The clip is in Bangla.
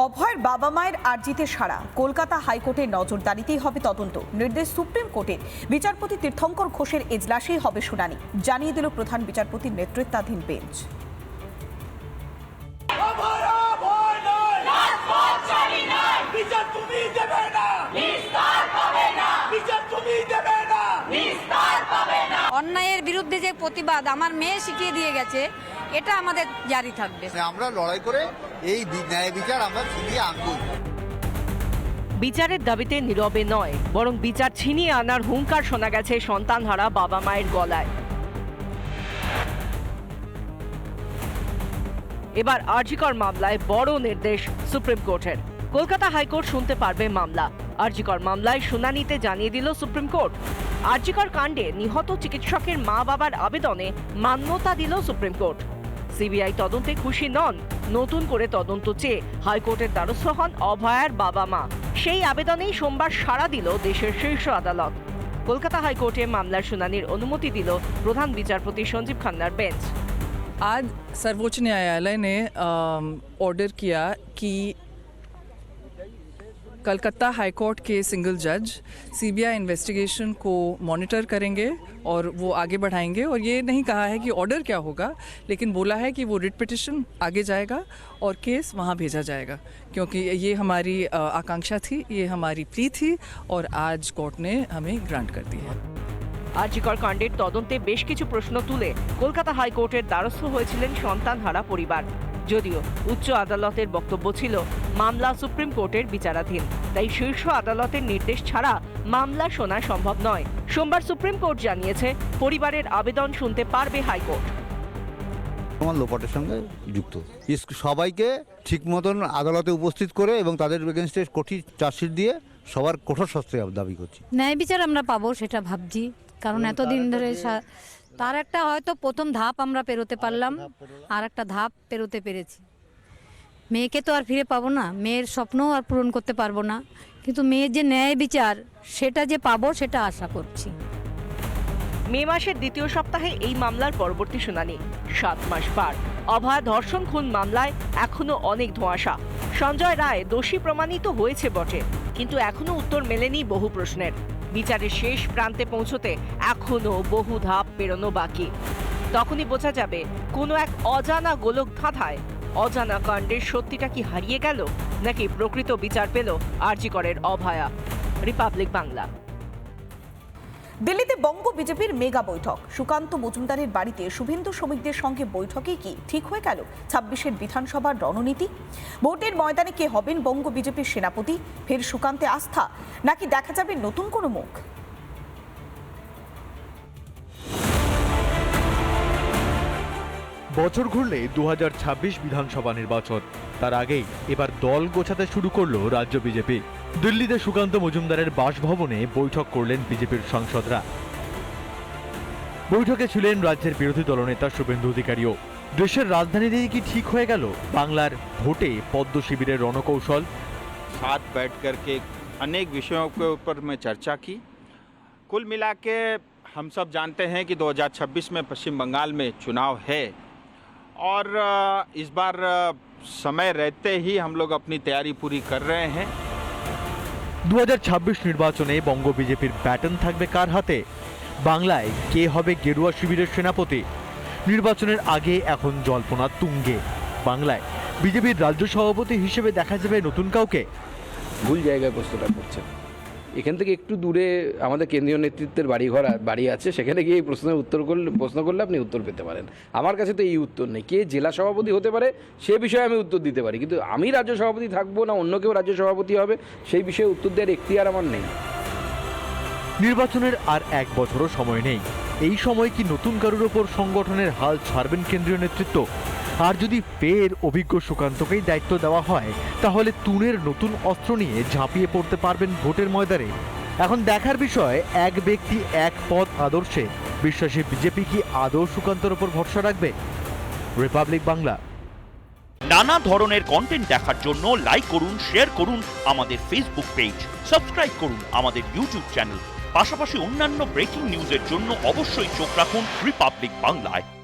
অভয়ের বাবা মায়ের আর্জিতে সারা কলকাতা হাইকোর্টের নজরদারিতেই হবে তদন্ত। নির্দেশ সুপ্রিম কোর্টের। বিচারপতি তীর্থঙ্কর ঘোষের এজলাসেই হবে শুনানি। জানিয়ে দিল প্রধান বিচারপতির নেতৃত্বাধীন বেঞ্চ। অন্যায়ের বিরুদ্ধে যে প্রতিবাদ আমার মেয়ে শিখিয়ে দিয়ে গেছে এটা আমাদের জারি থাকবে। আমরা লড়াই করে এই ন্যায় বিচার আমরা ছিনিয়ে আনবই। বিচারের দাবিতে নীরবে নয় বরং বিচার ছিনিয়ে আনার হুঙ্কার শোনা গেছে সন্তানহারা বাবা মায়ের গলায়। এবার আরজিকর মামলায় বড় নির্দেশ সুপ্রিম কোর্টের। কলকাতা হাইকোর্ট শুনতে পারবে মামলা। আরজিকর মামলায় শুনানিতে জানিয়ে দিল সুপ্রিম কোর্ট। আরজিকর কাণ্ডে নিহত চিকিৎসকের মা বাবার আবেদনে মান্যতা দিল সুপ্রিম কোর্ট। সিবিআই তদন্তে খুশি নন নতুন করে তদন্ত চেয়ে হাইকোর্টের দ্বারস্থ হন অভয়ার বাবা মা সেই আবেদনেই সোমবার সাড়া দিল দেশের শীর্ষ আদালত কলকাতা হাইকোর্টে মামলার শুনানির অনুমতি দিল প্রধান বিচারপতি সঞ্জীব খান্নার বেঞ্চ आज सर्वोच्च न्यायालय ने अम, ऑर्डर किया कि कलकत्ता हाई कोर्ट के सिंगल जज सीबीआई इन्वेस्टिगेशन को मॉनिटर करेंगे और वो आगे बढ़ाएंगे और ये नहीं कहा है कि ऑर्डर क्या होगा लेकिन बोला है कि वो रिट पिटिशन आगे जाएगा और केस वहाँ भेजा जाएगा क्योंकि ये हमारी अ, आकांक्षा थी ये हमारी प्ली थी और आज कोर्ट ने हमें ग्रांट कर दी है আরজিকর কাণ্ডের তদন্তে বেশ কিছু প্রশ্ন তুলে কলকাতা হাইকোর্টের দ্বারস্থ হয়েছিলেন সন্তানহারা পরিবার যদিও উচ্চ আদালতের বক্তব্য ছিল মামলা সুপ্রিম কোর্টের বিচারাধীন। তাই শীর্ষ আদালতের নির্দেশ ছাড়া মামলা শোনা সম্ভব নয়। সোমবার সুপ্রিম কোর্ট জানিয়েছে পরিবারের আবেদন শুনতে পারবে হাইকোর্ট। আমার লোপাটের সঙ্গে যুক্ত। সবাইকে ঠিক মতন আদালতে উপস্থিত করে এবং তাদের এগেনস্টে কঠিন চার্জশিট দিয়ে সবার কঠোর শাস্তি দাবি করছি। ন্যায় বিচার আমরা পাবো সেটা ভাবছি। কারণ এতদিন ধরে তার একটা হয়তো প্রথম ধাপ আমরা পেরোতে পারলাম। আর একটা ধাপ পেরোতে পেরেছি। মেয়েকে তো আর ফিরে পাবো না। মেয়ের স্বপ্নও আর পূরণ করতে পারব না। কিন্তু মেয়ের যে ন্যায় বিচার, সেটা যে পাবো, সেটা আশা করছি। মে মাসের দ্বিতীয় সপ্তাহে এই মামলার পরবর্তী শুনানি। সাত মাস পার। অভয়া ধর্ষণ খুন মামলায় এখনও অনেক ধোঁয়াশা। সঞ্জয় রায় দোষী প্রমাণিত হয়েছে বটে, কিন্তু এখনও উত্তর মেলেনি বহু প্রশ্নের। বিচারের শেষ প্রান্তে পৌঁছতে এখনও বহু ধাপ পেরোনো বাকি। তখনই বোঝা যাবে, কোনো এক অজানা গোলক ধাঁধায় অজানা কাণ্ডের সত্যিটা কি হারিয়ে গেল? নাকি প্রকৃত বিচার পেল আরজিকরের অভয়া? রিপাবলিক বাংলা। দিল্লিতে বঙ্গ বিজেপির মেগা বৈঠক। সুকান্ত মজুমদারের বাড়িতে শুভেন্দু শ্রমিকদের সঙ্গে বৈঠকে কি ঠিক হয়ে গেল? ছাব্বিশের বিধানসভার রণনীতি? ভোটের ময়দানে কে হবেন বঙ্গ বিজেপির সেনাপতি? ফের সুকান্তে আস্থা? নাকি দেখা যাবে নতুন কোনো মুখ? বছর ঘুরলে দু বিধানসভা নির্বাচন তার আগেই এবার দল গোছাতে শুরু করলো রাজ্য বিজেপি দিল্লিতে সুকান্ত মজুমদারের বাসভবনে বৈঠক করলেন বিজেপির সাংসদরা বৈঠকে ছিলেন রাজ্যের বিরোধী দলনেতা শুভেন্দু অধিকারীও দেশের রাজধানীতেই কি ঠিক হয়ে গেল বাংলার ভোটে পদ্ম শিবিরের রণকৌশল साथ बैठ कर के अनेक विषयों के ऊपर में चर्चा की कुल मिला के हम सब जानते हैं कि 2026 में पश्चिम बंगाल में चुनाव है और अ, इस बार अ, समय रहते ही हम लोग अपनी तैयारी पूरी कर रहे हैं দু নির্বাচনে বঙ্গ বিজেপির ব্যাটন থাকবে কার হাতে বাংলায় কে হবে গেরুয়া শিবিরের সেনাপতি নির্বাচনের আগে এখন জল্পনা তুঙ্গে বাংলায় বিজেপির রাজ্য সভাপতি হিসেবে দেখা যাবে নতুন কাউকে ভুল জায়গায় প্রশ্নটা করছেন এখান থেকে একটু দূরে আমাদের কেন্দ্রীয় নেতৃত্বের বাড়িঘর বাড়ি আছে, সেখানে গিয়ে এই প্রশ্নের উত্তর করলে, প্রশ্ন করলে আপনি উত্তর পেতে পারেন। আমার কাছে তো এই উত্তর নেই। কে জেলা সভাপতি হতে পারে, সে বিষয়ে আমি উত্তর দিতে পারি। কিন্তু আমি রাজ্য সভাপতি থাকব না, অন্য কেউ রাজ্য সভাপতি হবে, সেই বিষয়ে উত্তর দেওয়ার এখতিয়ার আমার নেই। নির্বাচনের আর এক বছরও সময় নেই। এই সময় কি নতুন কারোর ওপর সংগঠনের হাল ছাড়বেন কেন্দ্রীয় নেতৃত্ব? আর যদি ফের অভিজ্ঞ সুকান্তকেই দায়িত্ব দেওয়া হয়, তাহলে তুনের নতুন অস্ত্র নিয়ে ঝাঁপিয়ে পড়তে পারবেন ভোটের ময়দানে। এখন দেখার বিষয়, এক ব্যক্তি এক পদ আদর্শে। বিশ্বাসী বিজেপি কি আদৌ সুকান্তর ওপর ভরসা রাখবে? রিপাবলিক বাংলা। নানা ধরনের কন্টেন্ট দেখার জন্য লাইক করুন শেয়ার করুন আমাদের ফেসবুক পেজ সাবস্ক্রাইব করুন আমাদের ইউটিউব চ্যানেল পাশাপাশি অন্যান্য ব্রেকিং নিউজের জন্য অবশ্যই চোখ রাখুন রিপাবলিক বাংলায়